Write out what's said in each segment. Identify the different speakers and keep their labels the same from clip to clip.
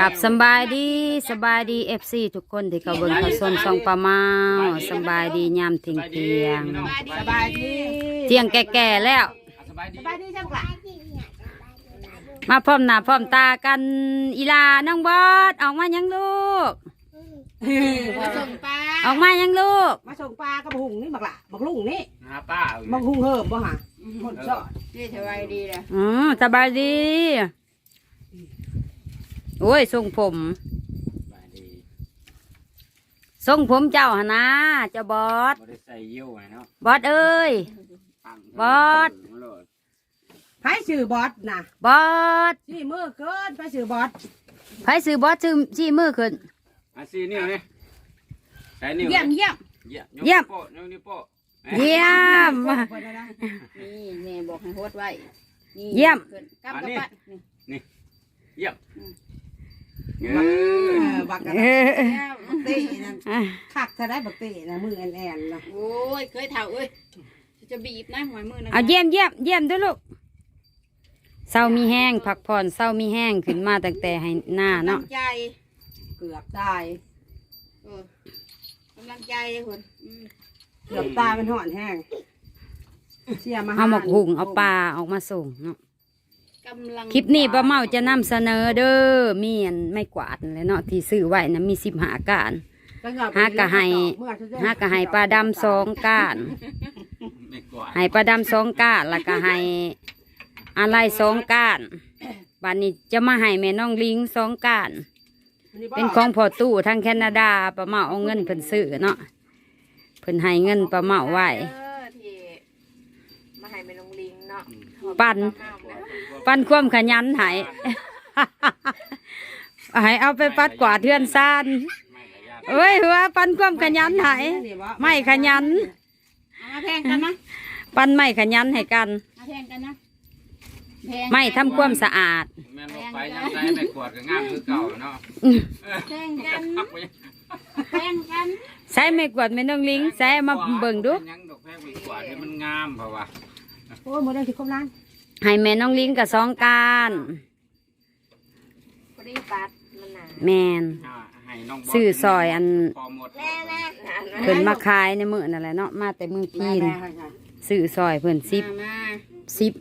Speaker 1: กับสำบายดีสบายดีเอฟซีทุกคนที่เขาเบิ่งเขาชมซองปลาเมาสำบายดียามเที่ยงเที่ยง
Speaker 2: สบายดี
Speaker 1: เที่ยงแก่ๆแล้ว
Speaker 3: สบายดี
Speaker 2: สบายดีจังหวะ
Speaker 1: มาพร้อมหน้าพร้อมตากันอีลาน้องบอสออกมายังลูก
Speaker 2: มาส่งปลา
Speaker 1: ออกมายังลูก
Speaker 2: มาส่งปลากระหุงนี่บักละบักลุงนี่
Speaker 3: หาป้าเอาอยู่
Speaker 2: บักหุงเหิมบ่ฮะหมดจอด
Speaker 4: นี่สบายดีเลย
Speaker 1: อืมสบายดี โอ้ยทรงผม
Speaker 3: สบายดี
Speaker 1: ทรงผมเจ้าหนนะเจ้าบอส
Speaker 3: บ่ได้ใส่เยี่ยวไงเนาะ
Speaker 1: บอสเอ้ย
Speaker 3: ปัง
Speaker 1: บอส
Speaker 2: ไผชื่อบอสนะ
Speaker 1: บอส
Speaker 2: ชื่อมือเกินไผชื่อบอส
Speaker 1: ไผซื้อบอสซื้อชี้มือขึ้น
Speaker 3: อาซีนิ้วนี่ใส่นิ้ว
Speaker 4: เยี่ยมเยี่ยม
Speaker 3: เยี่ยม
Speaker 1: เยี่ยม
Speaker 3: โป้นิ้วนิ้วโป้
Speaker 1: เยี่ยม
Speaker 2: เปิดแล้วนะ
Speaker 4: นี่แม่บอกให้โฮดไว้นี่
Speaker 1: เยี่ยม
Speaker 4: ขึ้นกำกับปะนี่
Speaker 3: เยี่ยมเอ
Speaker 2: เอ
Speaker 3: อ
Speaker 2: อ บักกะ
Speaker 1: เออ
Speaker 4: เยี่ยม
Speaker 2: บักตีนั่นคักถ้าได้บักตีนะมือแอนแอนๆนะ
Speaker 4: โอ้ยเคยเท่าเอ้ยจะบีบนะหอยมือนะ
Speaker 1: เอาเยี่ยมเยี่ยมเยี่ยมด้วยลูกเศร้ามีแห้งพักผ่อนเศร้ามีแห้งขึ้นมาตั้งแต่ให้หน้าเนาะ
Speaker 4: กำลังใจ
Speaker 2: เกือบตาย
Speaker 4: เออกำลังใจเลยคนอืม
Speaker 2: เกือบตายมันห่อนแห้งเสียมา
Speaker 1: เอาหมกหุงเอาปลาออกมาส่งเนาะ
Speaker 4: กำลัง
Speaker 1: คลิปนี้ป้าเมาจะนำเสนอเด้อมีอันไม่กวาดเลยเนาะที่ซื้อไว้นะมีสิบหาการหากะให้หากะให้ปลาดำสองก้าน
Speaker 3: ไม่กวาด
Speaker 1: ให้ปลาดำสองก้านแล้วก็ให้อะไรสองก้านบัดนี้จะมาให้แม่น้องลิงสองก้าน เป็นของพ่อตู้ทางแคนาดาป้าเมาเอาเงินเพิ่นซื้อเนาะเพิ่นให้เงินป้าเมาไว้
Speaker 4: เออที่มาให้แม่น้องลิงเนาะ
Speaker 1: ปั่น ปันความขยันให้ให้เอาไปปัดกวาดเทือนซาน
Speaker 3: ไม่กระยาก
Speaker 1: เอ้ยว่าปันความขยันให้ไม่ขยัน
Speaker 4: เอามาแพงกันนะ
Speaker 1: ปันไม่ขยันให้กัน
Speaker 4: มาแพงกันนะแพง
Speaker 1: ไม่ทำความสะอาด
Speaker 3: แม่นบอกไปยังไงไม่กวาดก็งามคือเก่าเนาะ
Speaker 4: แพงกัน
Speaker 3: พักไป
Speaker 4: แพงกัน
Speaker 1: ใช้ไม่กวาดไม่ต้องลิงใช้มาเบิ่งดู
Speaker 3: ยังดอกแพงไม่กวาดนี่มันงามเพราะว่า
Speaker 2: โอ้ยหมดได้ที่ครบล้าน
Speaker 1: ให้แม่น้องลิงกับสองการ
Speaker 4: พอดีปัดมันหนา
Speaker 1: แมน
Speaker 3: อ่าให้น้องบ
Speaker 1: ซื้อซอยอัน
Speaker 3: พอหมด
Speaker 4: แม่แม่
Speaker 1: เพิ่นมาขายในมื้อนั่นแหละเนาะมาแต่เมืองพีน
Speaker 2: แม่ๆค่ะ
Speaker 1: ซื้อซอยเพิ่นสิบ
Speaker 4: มามา
Speaker 1: สิบ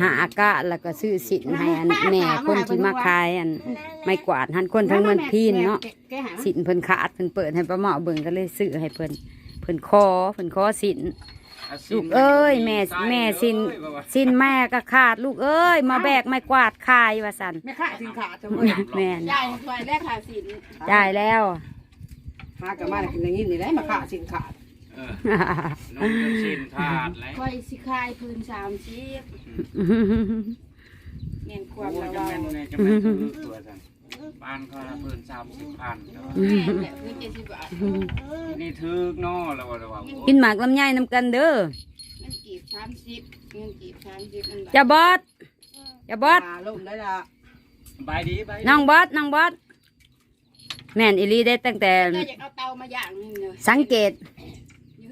Speaker 1: หาอากาศแล้วก็ซื้อสินให้อันแม่คนที่มาขายอันไม่กวาดหันคนทั้งเมืองพีนเนาะ
Speaker 2: แกหา
Speaker 1: สินเพิ่นขาดเพิ่นเปิดให้ป้าหมอเบิ่งก็เลยซื้อให้เพิ่นเพิ่นคอเพิ่นคอสิน ลูกเอ้ยแม่แม่สินสินแม่ก็ขาด ลูกเอ้ย มาแบกไม้กวาดขายว่าซั่น
Speaker 2: แม่ค่าสินค้าจังเลย
Speaker 1: แม่น
Speaker 4: ใหญ่ถอยแรกขาสิน
Speaker 1: ได้แล้ว
Speaker 2: หากลับมากินอย่างนี้นี่ได้มาค่าสินค้า
Speaker 3: เออน้องจะชินขาดแล้ว
Speaker 4: ค่อยสิคายพื้นสามชีพเงินความ
Speaker 3: โอ้
Speaker 4: ระ
Speaker 3: จะ
Speaker 4: วั
Speaker 3: แม่
Speaker 4: ง
Speaker 3: นไงจะแม่นถือตัวสันบ้านเขาละเพิ่นสามสิบพัน
Speaker 4: แม่เนี่ยพื้นเจ็ดสิบบาท
Speaker 3: นี่ถือกนอแล้วว่าแล้วว่า
Speaker 1: กินหมากลำไยน้ำกันเด้อ
Speaker 4: เงินกีบสามสิบเงินกีบสามสิบมันบาท
Speaker 1: จะบอสจะบอส
Speaker 2: ปลาล่มได้ละ
Speaker 3: บายดีบายดี
Speaker 1: น้องบอสน้องบอสแม่นอีหลีได้ตั้งแต่
Speaker 4: ก็อยากเอาเตามาอย่างหนึงเลย
Speaker 1: สังเกต
Speaker 4: อยู่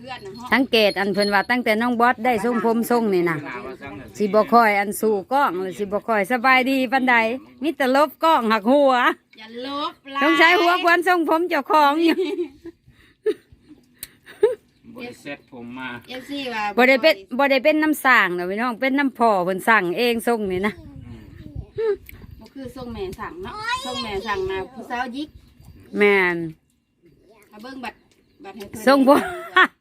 Speaker 4: เพื่อนนะฮะ
Speaker 1: สังเกตอันเพิ่นว่าตั้งแต่น้องบอสได้ทรงผมทรงนี่นะ
Speaker 3: หาว่าสั่งเลย
Speaker 1: สิบ่ค่อยอันสู่กล้องเลยสิบ่ค่อยสบายดีปานใดมีแต่ลบกล้องหักหัว
Speaker 4: อย่าลบลาย
Speaker 1: ต้องใช้หัวควันทรงผมเจ้าของอยู่
Speaker 3: บริเซ็ตผมมา
Speaker 4: เอฟซีว่า
Speaker 1: บ่ได้เป็นบ่ได้เป็นน้ำสั่งดอกพี่น้องเป็นน้ำพ่อเพิ่นสั่งเองทรงนี่นะ
Speaker 4: บ่คือส่งแม่สั่งเนาะส่งแม่สั่งนะผู้สาวยิก
Speaker 1: แม่น
Speaker 4: มาเบิ่งบัตรบัตรให้เพิ่น
Speaker 1: ทรงผม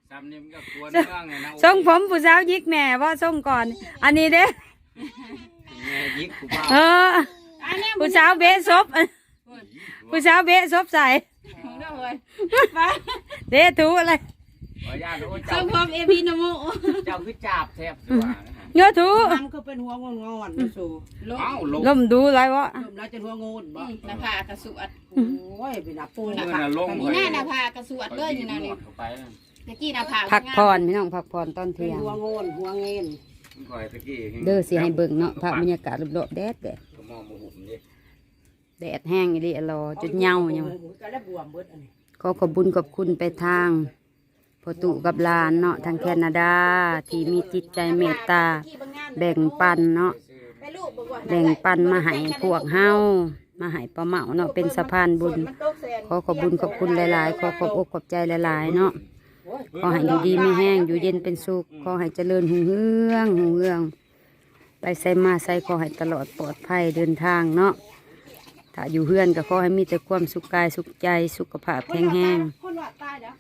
Speaker 3: ซ้ำนี่มันก็ควรเรื่องไงนะ
Speaker 1: ทรงผมผู้สาวยิกแม่ว่าทรงก่อน อันนี้เด้
Speaker 3: แม่ยิกกูบ้า
Speaker 1: เออ
Speaker 4: อันเนี้ย
Speaker 1: ผู้สาวเบะซบผู้สาวเบะซบใส่
Speaker 4: ของเราเลยไป
Speaker 1: เดะถูอะไร
Speaker 3: ขออนุญาตโอ้
Speaker 4: ส่
Speaker 3: เจ้าง
Speaker 4: ผมเอพีนโม
Speaker 3: เจ้าคือจับแทบตัวนะฮะ
Speaker 1: เงาถู
Speaker 2: มันก็เป็นหัวงอนงอนมาสู่
Speaker 4: ลบ
Speaker 3: เอ้าลง
Speaker 1: ลมดูไรวะ
Speaker 2: ลมแล้วจะหัวงอนบ่
Speaker 4: หน้าผากระสวด
Speaker 2: โอ้ยเป็นหน้าปูน
Speaker 3: เมื่อน่ะลง
Speaker 4: มีหน้าหน้าผากระสวดเลยอยู่นะนี่
Speaker 3: เข้าไป
Speaker 4: ตะ กี้หน้าผาก
Speaker 1: พักผ่อนพี่น้องพักผ่อนตอน
Speaker 2: เป็น
Speaker 1: เที่ยง
Speaker 2: หัวงอนหัวเงิน
Speaker 3: คอยตะกี้
Speaker 1: เด้อสิให้เบิ่งเนาะภาพบรรยากาศรอบๆแดดแดด
Speaker 3: ก็มองมาหุ่มดิ
Speaker 1: แดดแห้งอีหลีอะรอจนเหงาเนี่ย
Speaker 2: ก็แล้วบวมเบิดอันนี้
Speaker 1: ขอขอบบุญขอบคุณไปทางพ่อตู่กับหลานเนาะทางแคนาดา ที่มีจิตใจเมตตา แบ่งปันเนาะ
Speaker 4: ไปลูกบอกว่า
Speaker 1: แบ่งปันมาให้พวกเฮามาให้ป้าเมาเนาะเป็นสะพานบุญ ขอขอบบุญขอบคุณหลาย ๆ ขอขอบอกขอบใจหลาย ๆ เนาะ ขอให้อยู่ดีไม่แห้งอยู่เย็นเป็นสุขขอให้เจริญหุ่งเฮืองหุ่งเฮือง ไปใส่มาใส่ขอให้ตลอดปลอดภัยเดินทางเนาะถ้าอยู่เฮือนก็ขอให้มีแต่ความสุขกายสุขใจสุขภาพแข็งแรง
Speaker 2: คนว่าตายเด้อ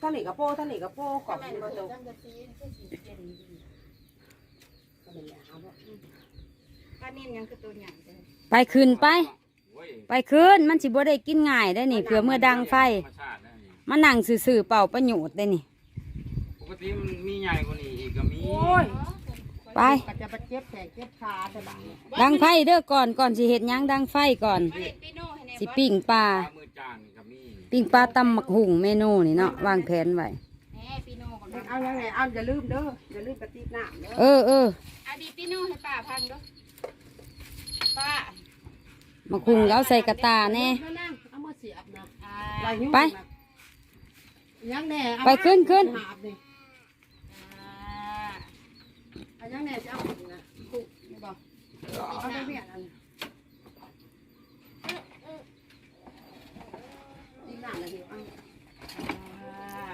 Speaker 2: ท่านนี่กระโปท่านนี่กระโปขอบคุณบ่ตก
Speaker 4: ปลานิ่มยังคือตัวใหญ่เลย
Speaker 1: ไปขึ้นไป
Speaker 3: โอ้ย
Speaker 1: ไปขึ้นมันสิบ่ได้กินง่ายได้นี่เผื่อเมื่อดังไฟ
Speaker 3: ธรร มชาตินะนี่
Speaker 1: มานั่งซื่อๆเป่าประโยชน์ได้นี่
Speaker 3: ปกติมันมีใหญ่กว่านี้อีกก็มี
Speaker 2: โอ้ย
Speaker 1: ไป
Speaker 2: ก็จะไปเจ็บแขนเจ็บขาแต่บัง
Speaker 1: ดังไฟเด้อก่อนก่อนสิเฮ็ดหยังดังไฟก่อน
Speaker 4: มาเห็ดปีโน่ให้แน่
Speaker 1: สิปิ้งปลา
Speaker 3: ปลามือจานก็มี
Speaker 1: ปิ้งปลาตำหมักหุ่งเมนูนี่เนาะวางแผนไว้
Speaker 4: แหน่ปีโน่ก่อน
Speaker 2: เอายังไงเอาอย่าลืมเด้ออย่าลืมกระติกน้ำเด้อ
Speaker 1: เออเออ
Speaker 4: อะดีปีโน่ให้ป้าพันด้วยป้า
Speaker 1: หมักหุ่งแล้วใส่กระตาแน่
Speaker 2: มานั่งเอามาเสียบนะ
Speaker 4: อ่า
Speaker 2: ลายนิ้ว
Speaker 1: ไป
Speaker 2: นะ ยังแน่เอา
Speaker 1: ไปขึ้นขึ้น
Speaker 2: หาบนี่
Speaker 4: อ่า
Speaker 2: เอายังแน่จะเอาอีกนะ
Speaker 4: คุกนี่บอก
Speaker 2: เอาไปเปลี่ยนอันติกน้ำนะเดี๋ยวเอา
Speaker 4: อ่า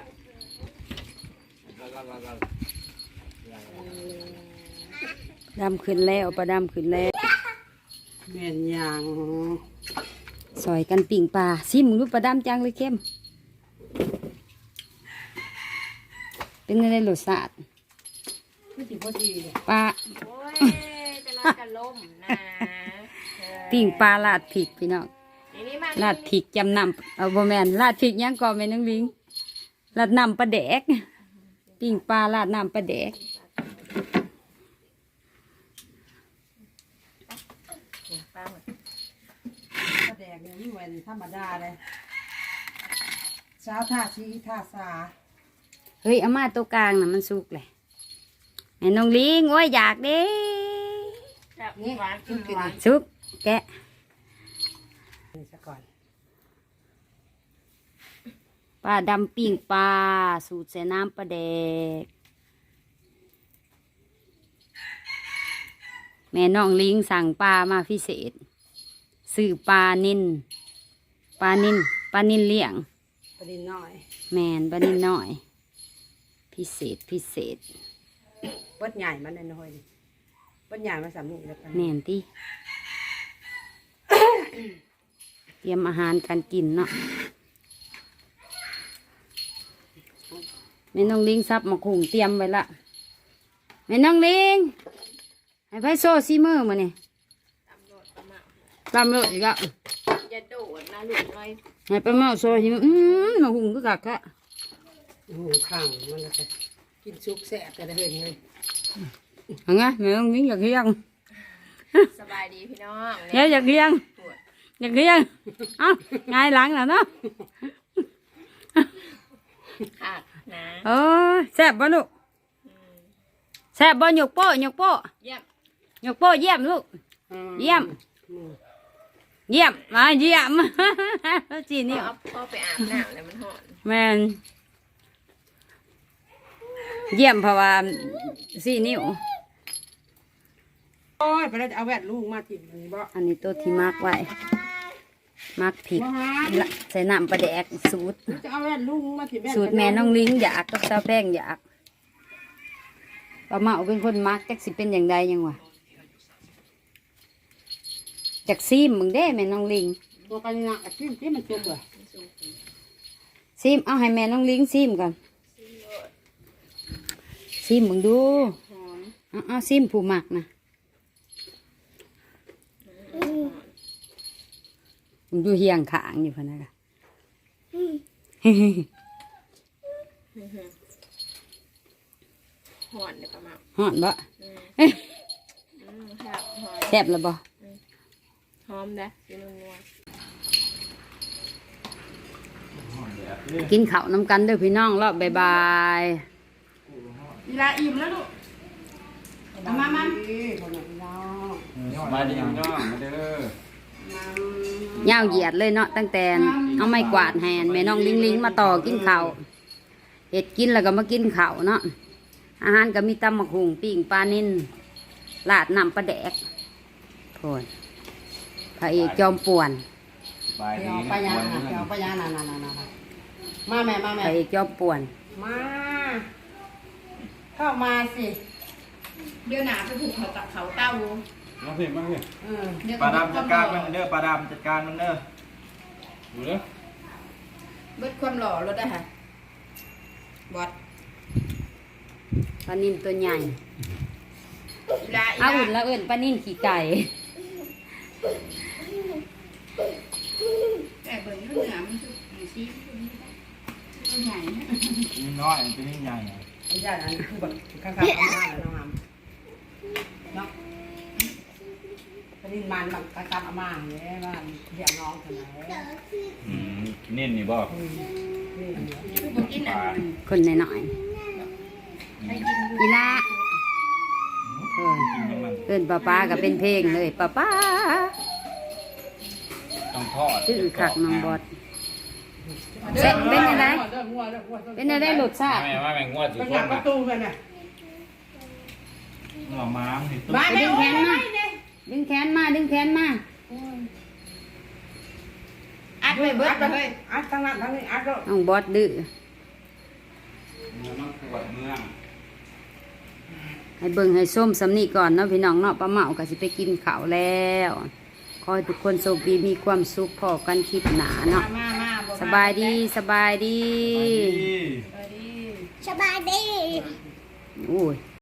Speaker 3: แล้วก็แล้วก็
Speaker 1: ดำขึ้นแล้วปลาดำขึ้นแล้ว
Speaker 2: แม่นยัง
Speaker 1: ซอยกันปิ้งปลาซิมงรูปปลาดำจังเลยเข้ม เป็นอะไรรสชาติ
Speaker 2: ไม่ถึงพอดีเลย
Speaker 1: ปลา
Speaker 4: โอ้ยจะรักกันล่มนะเออ
Speaker 1: ปิ้งปลาลาดผิกพี่น้อง
Speaker 4: ทีนี้มา
Speaker 1: ลาดผิกจำนำเอาบ่แมนลาดผิกหยังก่อนแม่น้องลิงลาดน้ำปลาแดกปิ้งปลาลาดน้ำปลาแดก
Speaker 4: ป้าหมด
Speaker 2: กระแดกเนี่ยนี่เหมือนธรรมดาเลยเช้าท่าชีท่าสา
Speaker 1: เฮ้ยอามาตัวกลางน่ะมันสุกเลยแม่น้องลิงโอ้ยอยากเด้
Speaker 4: แบบหวานกินหวาน
Speaker 1: สุกแกะ
Speaker 2: นี่ซะก่อน
Speaker 1: ปลาดำปิ้งปลาสูตรใส่น้ำปลาแดก แม่น้องลิงสั่งปลามาพิเศษซื้อปลานินปลานินปลานินเลี้ยง
Speaker 2: ประเด็นน้อย
Speaker 1: แมนปลานินน้อย พิเศษพิเศษ
Speaker 2: เบิดใหญ่มันน้อยๆนี่เบิดใหญ่มาสามลูกแล้วกัน
Speaker 1: แน่นที่เตรียมอาหารการกินเนาะแม่น้องลิงซับมาคุงเตรียมไว้ละแม่น้องลิงให้ไพ่โซ่ซีมือมาเนี่ยตามรถอีกแล้ว
Speaker 4: อย่าโดดนะหลุดเลย
Speaker 1: ให้ไปเมาโซ่ซีมืออืมมาหุงก็กักะ
Speaker 2: หูข้างมันก็จะกินซุปแสบแต่ละเห็นเลย
Speaker 1: เห็นไงแม่น้องลิงอยากเลี้ยง
Speaker 4: สบายดีพี่น้อง
Speaker 1: เดี๋ยวอยากเลี้ยงอยากเลี้ยงเอ้าไงายหลังแล้วเนาะ
Speaker 4: ค่ะนะ
Speaker 1: เออแซ่บบ่ลูกแซ่บบ่หยกโป้หยกโป้
Speaker 4: เยี่ยม
Speaker 1: หยกโป้เยี่ยมลูกเยี่ยมเยี่ยมมาเยี่ยมจีนี่
Speaker 4: เอาพ่อไปอาบน้ำแล้วมันหอน
Speaker 1: แมน เยี่ยมเพราะว่าสี่นิ้ว
Speaker 2: โอ้ยไปแล้วจะเอาแวดลูกมาถิ่มอันนี้บ่
Speaker 1: อันนี้ตัวที่มักไว้มักผิด
Speaker 2: บ่หา
Speaker 1: ละใส่น้ำปลาแดกสูตร
Speaker 2: จะเอาแวดลูกมาถิ่ม
Speaker 1: สูตรแม่น้องลิงอยากกับสาวแป้งอยากป้าเมาเป็นคนมักจักสิเป็นอย่างใดยังวะจากซีมมึงเด้แม่น้องลิง
Speaker 2: ตัวกันนี่นะอาจิ้มที่มันจุกเลย
Speaker 1: ซีมเอาให้แม่น้องลิงซีมก่อน ซีมมึงดู
Speaker 4: หอม
Speaker 1: เอาเอาซีมผู้หมักนะมึงดูเฮียงขางอยู่พะนะกะ
Speaker 4: หอนเดี๋ยวประมาณ
Speaker 1: ฮอนบ่
Speaker 4: อืมอืมครับหอม
Speaker 1: แซ่บแล้วบ่
Speaker 4: หอมนะกินนัว
Speaker 1: กินข้าวน้ำกันเด้อพี่น้องแล้วบ๊ายบาย
Speaker 2: เวลาอิ่มแล้วลูกมามามาคนละน้อง
Speaker 3: มาดีพี่น้องมาเด้อ
Speaker 1: ยาวเหยียดเลยเนาะตั้งแต่เอาไม้กวาดแหนแม่น้องลิงลิงมาต่อกินข้าวเห็ดกินแล้วก็มากินข้าวเนาะอาหารก็มีตำมะฮุงปิ้งปลานิ่นลาดน้ำปลาแดกโพนระเอกจอมป่วน
Speaker 3: บาย
Speaker 2: เดี๋
Speaker 3: ดี
Speaker 2: ยวไปยาน่ะเดี๋ยวไปยาน่ะน่ะน่ะน่ะน่ะมาแม่มา
Speaker 1: พ
Speaker 2: แม่
Speaker 1: ระเอกจอมป่วน
Speaker 2: มา เข้ามาสิ
Speaker 4: เดี๋ยวหนาไปผูกเขาตักเขาเต้า
Speaker 3: มาพี่มาพี่
Speaker 2: เออ
Speaker 4: เดี๋ยว
Speaker 5: ปลาดำจัดการมันเด้อปลาดำจัดการมันเด้อ
Speaker 3: ดูเด้อ
Speaker 4: เบิดความหล่อรถได้ค่ะบอด
Speaker 1: ปลานิ่นตัวใหญ่
Speaker 4: อีลาอี
Speaker 1: เอา
Speaker 4: ลา
Speaker 1: อุ่นละเอิญปลานิ่นขี่ไก่
Speaker 4: แต่เบิ่งเนื้อมันคือมันชี้ตัวใหญ่นะ
Speaker 5: นี่น้อยเป็นนี่ใหญ่
Speaker 2: ไอ้ญาติอันนี้คือแบบข้างๆเอามาแล้วน้องอามเนาะไปดินมันแบบกระซับอามาอย่างเงี้ยว่าเรียกน้องคนไหน
Speaker 3: อืมเน้นนี่บ่
Speaker 2: อืมนี่อันเนี้ย
Speaker 4: คือบอกกินอันนั้น
Speaker 1: คนหน่อย
Speaker 4: ให้กิน
Speaker 1: ๆอีละเออ
Speaker 5: กินมันมัน
Speaker 1: เอิญป้าป้าก็เป็นเพลงเลยป้าป้า
Speaker 3: ต้องทอด
Speaker 1: ชื่อขักน้องบอด เสร็จเป็นยังไงเป็นยังไงรสชาติ
Speaker 3: แม่ว่าแม่งงวดสิ
Speaker 2: เป็น
Speaker 3: ค
Speaker 2: หลั
Speaker 3: น
Speaker 2: กประ
Speaker 3: น่ะ
Speaker 2: ตูไปน่ะ
Speaker 5: หน่อม้ามนี่ตุ๊
Speaker 2: มา
Speaker 1: ดึงแขนมาดึงแขนมาดึงแขนมา
Speaker 4: อัดไว้เบิดไปเลย
Speaker 2: อัดทั้งนั้นทั้งนี้อัดก็
Speaker 1: น้องบอดดื้อ
Speaker 3: เมืองมันปวดเมือง
Speaker 1: ให้เบิ่งให้ส้มสำนีก่อนเนาะพี่น้องเนาะป้าเมาก็สิไปกินข้าวแล้ว ขอให้ทุกคนโชคดีมีความสุขพอกันคลิปหนาเนาะ
Speaker 4: มามาบ่ม
Speaker 1: สบายดีสบายดี
Speaker 5: ดี
Speaker 4: สบายดี
Speaker 1: โอ้ย